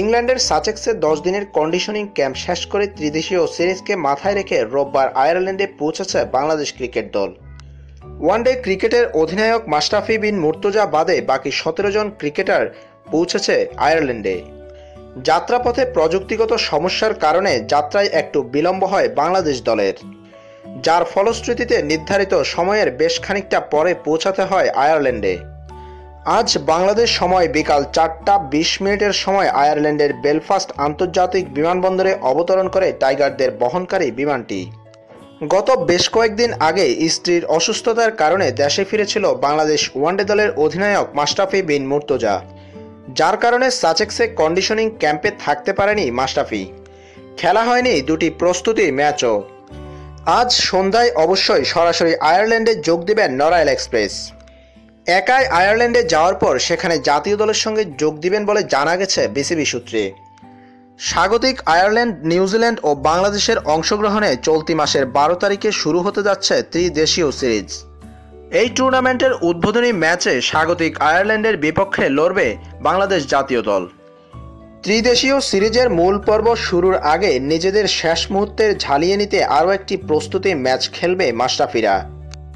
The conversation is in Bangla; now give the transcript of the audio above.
ইংল্যান্ডের সাচেক্সে দশ দিনের কন্ডিশনিং ক্যাম্প শেষ করে ত্রিদেশীয় সিরিজকে মাথায় রেখে রোববার আয়ারল্যান্ডে পৌঁছেছে বাংলাদেশ ক্রিকেট দল। ওয়ানডে ক্রিকেটের অধিনায়ক মাস্টাফি বিন মুর্তজা বাদে বাকি সতেরো জন ক্রিকেটার পৌঁছেছে আয়ারল্যান্ডে। যাত্রাপথে প্রযুক্তিগত সমস্যার কারণে যাত্রায় একটু বিলম্ব হয় বাংলাদেশ দলের। যার ফলশ্রুতিতে নির্ধারিত সময়ের বেশ খানিকটা পরে পৌঁছাতে হয় আয়ারল্যান্ডে। আজ বাংলাদেশ সময় বিকাল চারটা বিশ মিনিটের সময় আয়ারল্যান্ডের বেলফাস্ট আন্তর্জাতিক বিমানবন্দরে অবতরণ করে টাইগারদের বহনকারী বিমানটি। গত বেশ কয়েকদিন আগে স্ত্রীর অসুস্থতার কারণে দেশে ফিরেছিল বাংলাদেশ ওয়ানডে দলের অধিনায়ক মাস্টাফি বিন মুর্তজা, যার কারণে সাচেক্সে কন্ডিশনিং ক্যাম্পে থাকতে পারেনি মাস্টাফি খেলা হয়নি দুটি প্রস্তুতি ম্যাচও। আজ সন্ধ্যায় অবশ্যই সরাসরি আয়ারল্যান্ডে যোগ দেবেন নরাইল এক্সপ্রেস। একাই আয়ারল্যান্ডে যাওয়ার পর সেখানে জাতীয় দলের সঙ্গে যোগ দিবেন বলে জানা গেছে বিসিবি সূত্রে। স্বাগতিক আয়ারল্যান্ড নিউজিল্যান্ড ও বাংলাদেশের অংশগ্রহণে চলতি মাসের বারো তারিখে শুরু হতে যাচ্ছে ত্রিদেশীয় সিরিজ। এই টুর্নামেন্টের উদ্বোধনী ম্যাচে স্বাগতিক আয়ারল্যান্ডের বিপক্ষে লড়বে বাংলাদেশ জাতীয় দল। ত্রিদেশীয় সিরিজের মূল পর্ব শুরুর আগে নিজেদের শেষ মুহূর্তের ঝালিয়ে নিতে আরও একটি প্রস্তুতি ম্যাচ খেলবে মাস্টাফিরা